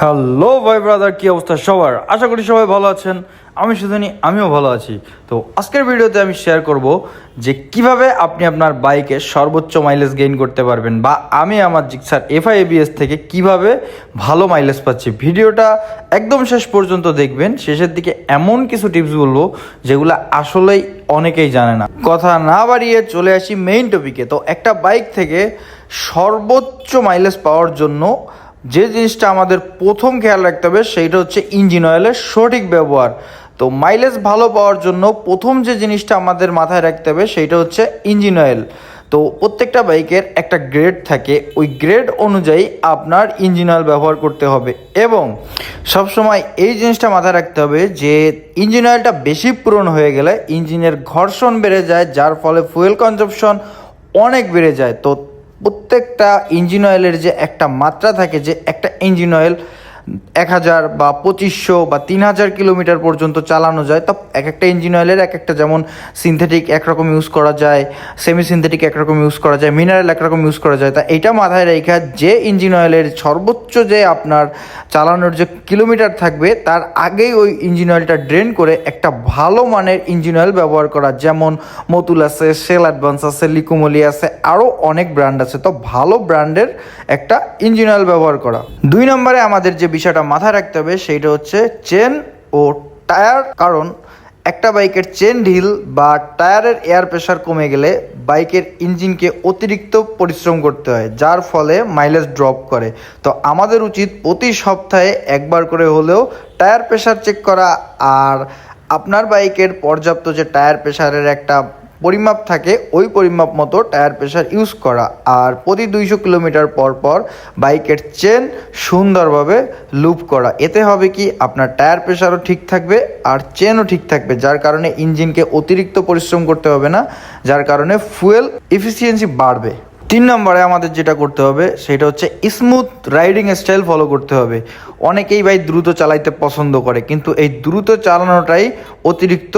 Hello ভাই brother কি অবস্থা? সবার আশা করি সবাই ভালো আছেন। আমি শুধুনি আমিও ভালো আছি। তো আজকের ভিডিওতে আমি শেয়ার করব যে কীভাবে আপনি আপনার বাইকে সর্বোচ্চ মাইলেজ গেইন করতে পারবেন বা আমি আমার জিক্সার এফআই এবিএস থেকে কীভাবে ভালো মাইলেজ পাচ্ছি। ভিডিওটা একদম শেষ পর্যন্ত দেখবেন। শেষের দিকে এমন কিছু টিপস বলব যেগুলো আসলেই অনেকেই জানে না। কথা না বাড়িয়ে চলে আসি মেইন টপিকে তো একটা বাইক থেকে সর্বোচ্চ মাইলেজ পাওয়ার জন্য যে জিনিসটা আমাদের প্রথম খেয়াল রাখতে হবে, সেইটা হচ্ছে ইঞ্জিন অয়েলের সঠিক ব্যবহার। তো মাইলেজ ভালো পাওয়ার জন্য প্রথম যে জিনিসটা আমাদের মাথায় রাখতে হবে, সেইটা হচ্ছে ইঞ্জিন অয়েল। তো প্রত্যেকটা বাইকের একটা গ্রেড থাকে, ওই গ্রেড অনুযায়ী আপনার ইঞ্জিন অয়েল ব্যবহার করতে হবে। এবং সবসময় এই জিনিসটা মাথায় রাখতে হবে যে ইঞ্জিন অয়েলটা বেশি পূরণ হয়ে গেলে ইঞ্জিনের ঘর্ষণ বেড়ে যায়, যার ফলে ফুয়েল কনজাম্পশন অনেক বেড়ে যায়। তো প্রত্যেকটা ইঞ্জিন অয়েলের যে একটা মাত্রা থাকে যে একটা ইঞ্জিন অয়েল এক হাজার বা পঁচিশশো বা তিন হাজার কিলোমিটার পর্যন্ত চালানো যায়। তো এক একটা ইঞ্জিন অয়েলের এক একটা যেমন সিনথেটিক একরকম ইউজ করা যায় সেমি সিনথেটিক একরকম ইউজ করা যায় মিনারেল একরকম ইউজ করা যায়। তা এইটা মাথায় রেখে যে ইঞ্জিন অয়েলের সর্বোচ্চ যে আপনার চালানোর যে কিলোমিটার থাকবে, তার আগেই ওই ইঞ্জিন অয়েলটা ড্রেন করে একটা ভালো মানের ইঞ্জিন অয়েল ব্যবহার করা। যেমন মতুল আছে সেল অ্যাডভান্স আছে লিকুমলি আছে আরও অনেক ব্র্যান্ড আছে। তো ভালো ব্র্যান্ডের একটা ইঞ্জিন অয়েল ব্যবহার করা। দুই নম্বরে আমাদের যে বিষয়টা মাথায় রাখতে হবে সেইটা হচ্ছে চেন ও টায়ার। কারণ একটা বাইকের চেন ঢিল বা টায়ারের এয়ার প্রেশার কমে গেলে বাইকের ইঞ্জিনকে অতিরিক্ত পরিশ্রম করতে হয়, যার ফলে মাইলেজ ড্রপ করে। তো আমাদের উচিত প্রতি সপ্তাহে একবার করে হলেও টায়ার প্রেশার চেক করা। আর আপনার বাইকের পর্যাপ্ত যে টায়ার প্রেশারের একটা পরিমাপ থাকে, ওই পরিমাপ মতো টায়ার প্রেশার ইউজ করা। আর প্রতি দুইশো কিলোমিটার পর পর বাইকের চেন সুন্দরভাবে লুপ করা। এতে হবে কি, আপনার টায়ার প্রেশারও ঠিক থাকবে, আর চেনও ঠিক থাকবে, যার কারণে ইঞ্জিনকে অতিরিক্ত পরিশ্রম করতে হবে না, যার কারণে ফুয়েল এফিসিয়েন্সি বাড়বে। তিন নম্বরে আমাদের যেটা করতে হবে, সেটা হচ্ছে স্মুথ রাইডিং স্টাইল ফলো করতে হবে। অনেকেই ভাই দ্রুত চালাইতে পছন্দ করে, কিন্তু এই দ্রুত চালানোটাই অতিরিক্ত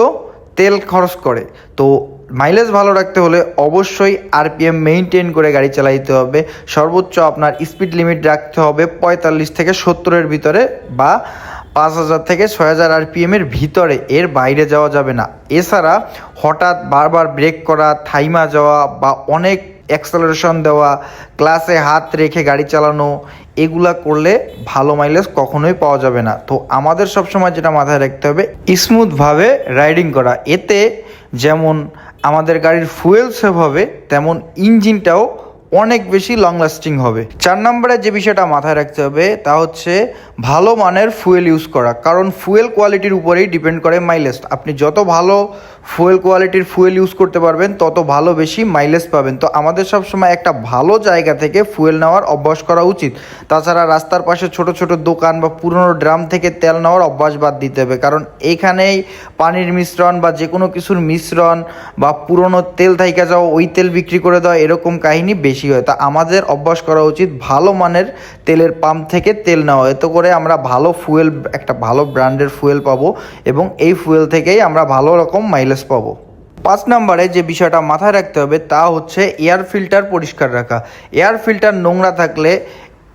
তেল খরচ করে। তো মাইলেজ ভালো রাখতে হলে অবশ্যই আরপিএম মেইনটেন করে গাড়ি চালাইতে হবে। সর্বোচ্চ আপনার স্পিড লিমিট রাখতে হবে পঁয়তাল্লিশ থেকে সত্তরের ভিতরে বা পাঁচ হাজার থেকে ছয় হাজার আরপিএমের ভিতরে। এর বাইরে যাওয়া যাবে না। এছাড়া হঠাৎ বারবার ব্রেক করা, থাইমা যাওয়া বা অনেক অ্যাক্সেলারেশন দেওয়া ক্লাসে হাত রেখে গাড়ি চালানো, এগুলা করলে ভালো মাইলেজ কখনোই পাওয়া যাবে না। তো আমাদের সবসময় যেটা মাথায় রাখতে হবে স্মুথভাবে রাইডিং করা। এতে যেমন আমাদের গাড়ির ফুয়েল সেভ হবে, তেমন ইঞ্জিনটাও অনেক বেশি লং লাস্টিং হবে। চার নম্বরে যে বিষয়টা মাথায় রাখতে হবে, তা হচ্ছে ভালো মানের ফুয়েল ইউজ করা। কারণ ফুয়েল কোয়ালিটির উপরেই ডিপেন্ড করে মাইলেজ আপনি যত ভালো ফুয়েল কোয়ালিটির ফুয়েল ইউজ করতে পারবেন, তত ভালো বেশি মাইলেজ পাবেন। তো আমাদের সবসময় একটা ভালো জায়গা থেকে ফুয়েল নেওয়ার অভ্যাস করা উচিত। তাছাড়া রাস্তার পাশে ছোট ছোট দোকান বা পুরনো ড্রাম থেকে তেল নেওয়ার অভ্যাস বাদ দিতে হবে। কারণ এইখানেই পানির মিশ্রণ বা যে কোনো কিছুর মিশ্রণ বা পুরনো তেল থাইকা যাওয়া ওই তেল বিক্রি করে দেওয়া এরকম কাহিনী বেশি হয়। তা আমাদের অভ্যাস করা উচিত ভালো মানের তেলের পাম্প থেকে তেল নেওয়া। এতে করে আমরা ভালো ফুয়েল, একটা ভালো ব্র্যান্ডের ফুয়েল পাবো এবং এই ফুয়েল থেকেই আমরা ভালো রকম মাইলেজ পাবো। পাঁচ নম্বরে যে বিষয়টা মাথায় রাখতে হবে তা হচ্ছে এয়ার ফিল্টার পরিষ্কার রাখা। এয়ার ফিল্টার নোংরা থাকলে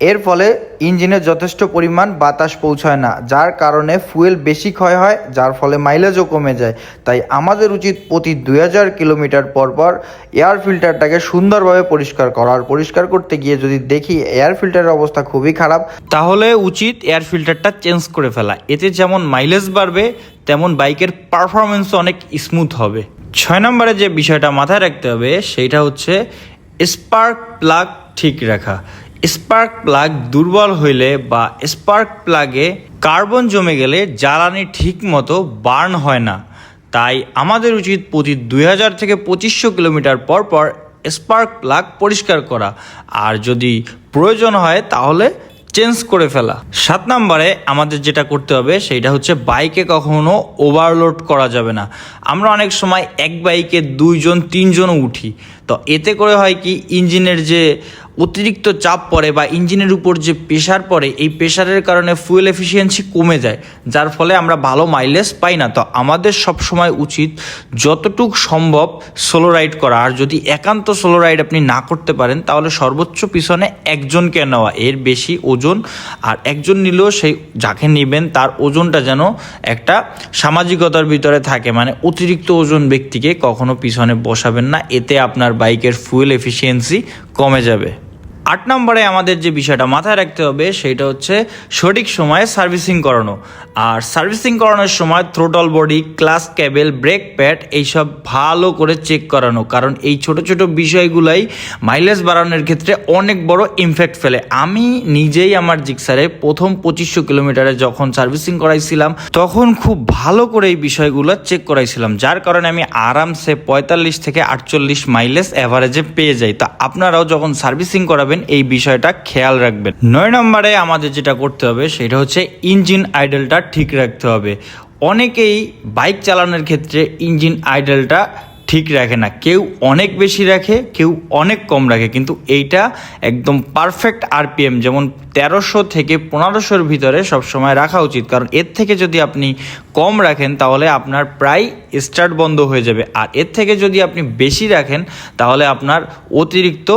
এর ফলে ইঞ্জিনে যথেষ্ট পরিমাণ বাতাস পৌঁছায় না, যার কারণে ফুয়েল বেশি ক্ষয় হয়, যার ফলে মাইলেজও কমে যায়। তাই আমাদের উচিত প্রতি দুই হাজার কিলোমিটার পর পর এয়ার ফিল্টারটাকে সুন্দরভাবে পরিষ্কার করা। আর পরিষ্কার করতে গিয়ে যদি দেখি এয়ার ফিল্টারের অবস্থা খুবই খারাপ, তাহলে উচিত এয়ার ফিল্টারটা চেঞ্জ করে ফেলা। এতে যেমন মাইলেজ বাড়বে, তেমন বাইকের পারফরমেন্স অনেক স্মুথ হবে। ছয় নম্বরে যে বিষয়টা মাথায় রাখতে হবে সেইটা হচ্ছে স্পার্ক প্লাগ ঠিক রাখা। স্পার্ক প্লাগ দুর্বল হইলে বা স্পার্ক প্লাগে কার্বন জমে গেলে জ্বালানি ঠিক মতো বার্ন হয় না। তাই আমাদের উচিত প্রতি দুই হাজার থেকে পঁচিশশো কিলোমিটার পর পর স্পার্ক প্লাগ পরিষ্কার করা। আর যদি প্রয়োজন হয় তাহলে চেঞ্জ করে ফেলা। সাত নম্বরে আমাদের যেটা করতে হবে সেইটা হচ্ছে বাইকে কখনো ওভারলোড করা যাবে না। আমরা অনেক সময় এক বাইকে দুইজন তিনজনও উঠি। তো এতে করে হয় কি, ইঞ্জিনের যে অতিরিক্ত চাপ পড়ে বা ইঞ্জিনের উপর যে প্রেশার পড়ে, এই প্রেশারের কারণে ফুয়েল এফিসিয়েন্সি কমে যায়, যার ফলে আমরা ভালো মাইলেজ পাই না। তো আমাদের সবসময় উচিত যতটুক সম্ভব সোলো রাইড করা। আর যদি একান্ত সোলো রাইড আপনি না করতে পারেন, তাহলে সর্বোচ্চ পিছনে একজনকে নেওয়া, এর বেশি ওজন। আর একজন নিলেও সেই যাকে নেবেন, তার ওজনটা যেন একটা সামাজিকতার ভিতরে থাকে। মানে অতিরিক্ত ওজন ব্যক্তিকে কখনো পিছনে বসাবেন না, এতে আপনার বাইকের ফুয়েল এফিসিয়েন্সি কমে যাবে। আট নম্বরে আমাদের যে বিষয়টা মাথায় রাখতে হবে সেটা হচ্ছে সঠিক সময়ে সার্ভিসিং করানো। আর সার্ভিসিং করানোর সময় throttle body clutch cable brake pad এইসব ভালো করে চেক করানো। কারণ এই ছোট ছোট বিষয়গুলাই মাইলেজ বাড়ানোর ক্ষেত্রে অনেক বড় ইমফ্যাক্ট ফেলে। আমি নিজেই আমার জিক্সারে প্রথম পঁচিশশো কিলোমিটারে যখন সার্ভিসিং করাইছিলাম, তখন খুব ভালো করে এই বিষয়গুলো চেক করাইছিলাম। যার কারণে আমি আরামসে পঁয়তাল্লিশ থেকে আটচল্লিশ মাইলেজ অ্যাভারেজে পেয়ে যাই। তা আপনারাও যখন সার্ভিসিং করাবেন এই বিষয়টা খেয়াল রাখবেন। নয় নম্বরে আমাদের যেটা করতে হবে, সেটা হচ্ছে ইঞ্জিন আইডেলটা ঠিক রাখতে হবে। অনেকেই বাইক চালানোর ক্ষেত্রে ইঞ্জিন আইডেলটা ঠিক রাখে না। কেউ অনেক বেশি রাখে, কেউ অনেক কম রাখে। কিন্তু এইটা একদম পারফেক্ট আরপিএম যেমন তেরোশো থেকে পনেরোশোর ভিতরে সবসময় রাখা উচিত। কারণ এর থেকে যদি আপনি কম রাখেন, তাহলে আপনার প্রায় স্টার্ট বন্ধ হয়ে যাবে। আর এর থেকে যদি আপনি বেশি রাখেন, তাহলে আপনার অতিরিক্ত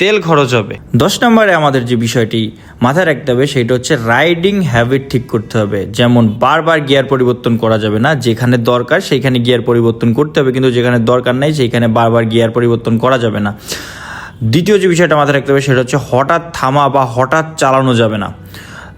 তেল খরচ হবে। দশ নম্বরে আমাদের যে বিষয়টি মাথায় রাখতে হবে সেটা হচ্ছে রাইডিং হ্যাবিট ঠিক করতে হবে। যেমন বারবার গিয়ার পরিবর্তন করা যাবে না, যেখানে দরকার সেইখানে গিয়ার পরিবর্তন করতে হবে, কিন্তু যেখানে দরকার নাই সেইখানে বারবার গিয়ার পরিবর্তন করা যাবে না। দ্বিতীয় যে বিষয়টা মাথায় রাখতে হবে সেটা হচ্ছে হঠাৎ থামা বা হঠাৎ চালানো যাবে না।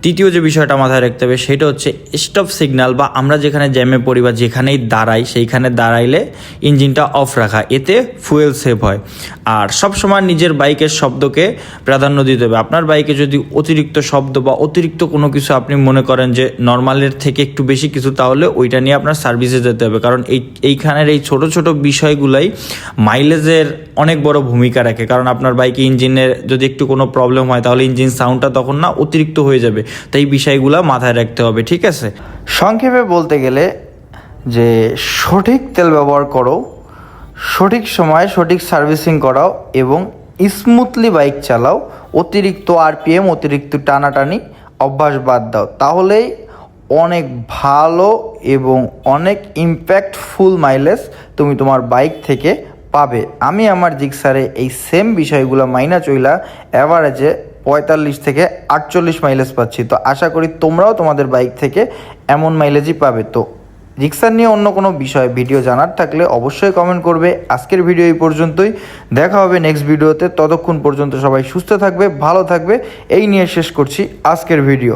তৃতীয় যে বিষয়টা মাথায় রাখতে হবে সেটা হচ্ছে স্টপ সিগন্যাল বা আমরা যেখানে জ্যামে পড়ি বা যেখানেই দাঁড়াই, সেইখানে দাঁড়াইলে ইঞ্জিনটা অফ রাখা। এতে ফুয়েল সেভ হয়। আর সবসময় নিজের বাইকের শব্দকে প্রাধান্য দিতে হবে। আপনার বাইকে যদি অতিরিক্ত শব্দ বা অতিরিক্ত কোনো কিছু আপনি মনে করেন যে নর্মালের থেকে একটু বেশি কিছু, তাহলে ওইটা নিয়ে আপনার সার্ভিসে যেতে হবে। কারণ এই, এইখানের এই ছোট ছোট বিষয়গুলাই মাইলেজের অনেক বড় ভূমিকা রাখে। কারণ আপনার বাইকে ইঞ্জিনের যদি একটু কোনো প্রবলেম হয়, তাহলে ইঞ্জিন সাউন্ডটা তখন না অতিরিক্ত হয়ে যাবে। তো এই বিষয়গুলো মাথায় রাখতে হবে, ঠিক আছে? সংক্ষেপে বলতে গেলে যে সঠিক তেল ব্যবহার করো, সঠিক সময়ে সঠিক সার্ভিসিং করাও এবং স্মুথলি বাইক চালাও, অতিরিক্ত আরপিএম, অতিরিক্ত টানাটানি অভ্যাস বাদ দাও। তাহলেই অনেক ভালো এবং অনেক ইম্প্যাক্টফুল মাইলেজ তুমি তোমার বাইক থেকে পাবে। আমি আমার জিক্সারে এই সেম বিষয়গুলো মাইনা চইলা অ্যাভারেজে পঁয়তাল্লিশ থেকে আটচল্লিশ মাইলেজ পাচ্ছি। তো আশা করি তোমরাও তোমাদের বাইক থেকে এমন মাইলেজই পাবে। তো রিক্সার নিয়ে অন্য কোনো বিষয়ে ভিডিও জানার থাকলে অবশ্যই কমেন্ট করবে। আজকের ভিডিও এই পর্যন্তই। দেখা হবে নেক্সট ভিডিওতে ততক্ষণ পর্যন্ত সবাই সুস্থ থাকবে, ভালো থাকবে। এই নিয়ে শেষ করছি আজকের ভিডিও